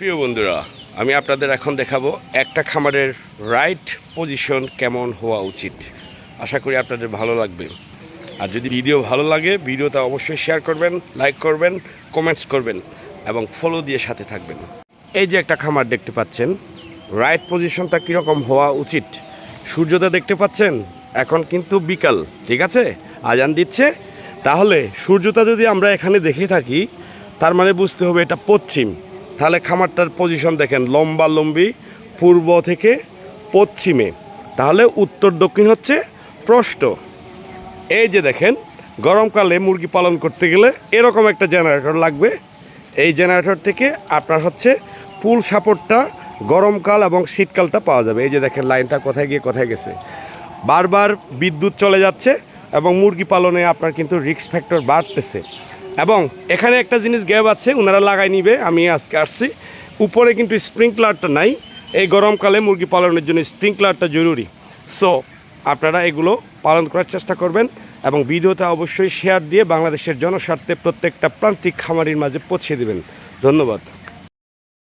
প্রিয় বন্ধুরা, আমি আপনাদের এখন দেখাবো একটা খামারের রাইট পজিশন কেমন হওয়া উচিত। আশা করি আপনাদের ভালো লাগবে। আর যদি ভিডিও ভালো লাগে, ভিডিওটা অবশ্যই শেয়ার করবেন লাইক করবেন কমেন্টস করবেন এবং ফলো দিয়ে সাথে থাকবেন। এই যে একটা খামার দেখতে পাচ্ছেন রাইট পজিশনটা কীরকম হওয়া উচিত? সূর্যটা দেখতে পাচ্ছেন? এখন কিন্তু বিকাল, ঠিক আছে? আজান দিচ্ছে। তাহলে সূর্যটা যদি আমরা এখানে দেখে থাকি, তার মানে বুঝতে হবে এটা পশ্চিম। তাহলে খামারটার পজিশন দেখেন, লম্বা লম্বি, পূর্ব থেকে পশ্চিমে। তাহলে উত্তর দক্ষিণ হচ্ছে প্রষ্ট এই যে দেখেন, গরমকালে মুরগি পালন করতে গেলে এরকম একটা জেনারেটর লাগবে। এই জেনারেটর থেকে আপনার হচ্ছে পুল সাপোর্টটা গরমকাল এবং শীতকালটা পাওয়া যাবে। এই যে দেখেন, লাইনটা কোথায় গিয়ে কোথায় গেছে। বারবার বিদ্যুৎ চলে যাচ্ছে এবং মুরগি পালনে আপনার কিন্তু রিক্স ফ্যাক্টর বাড়তেছে। এবং এখানে একটা জিনিস গ্যাপ আছে ওনারা লাগাই নিবে, আমি আজকে আসছি। উপরে কিন্তু স্প্রিংকলারটা নাই, এই গরমকালে মুরগি পালনের জন্য স্প্রিংকলারটা জরুরি। সো আপনারা এগুলো পালন করার চেষ্টা করবেন এবং ভিডিওতে অবশ্যই শেয়ার দিয়ে বাংলাদেশের জনস্বার্থে প্রত্যেকটা প্রান্তিক খামারির মাঝে পৌঁছে দেবেন। ধন্যবাদ।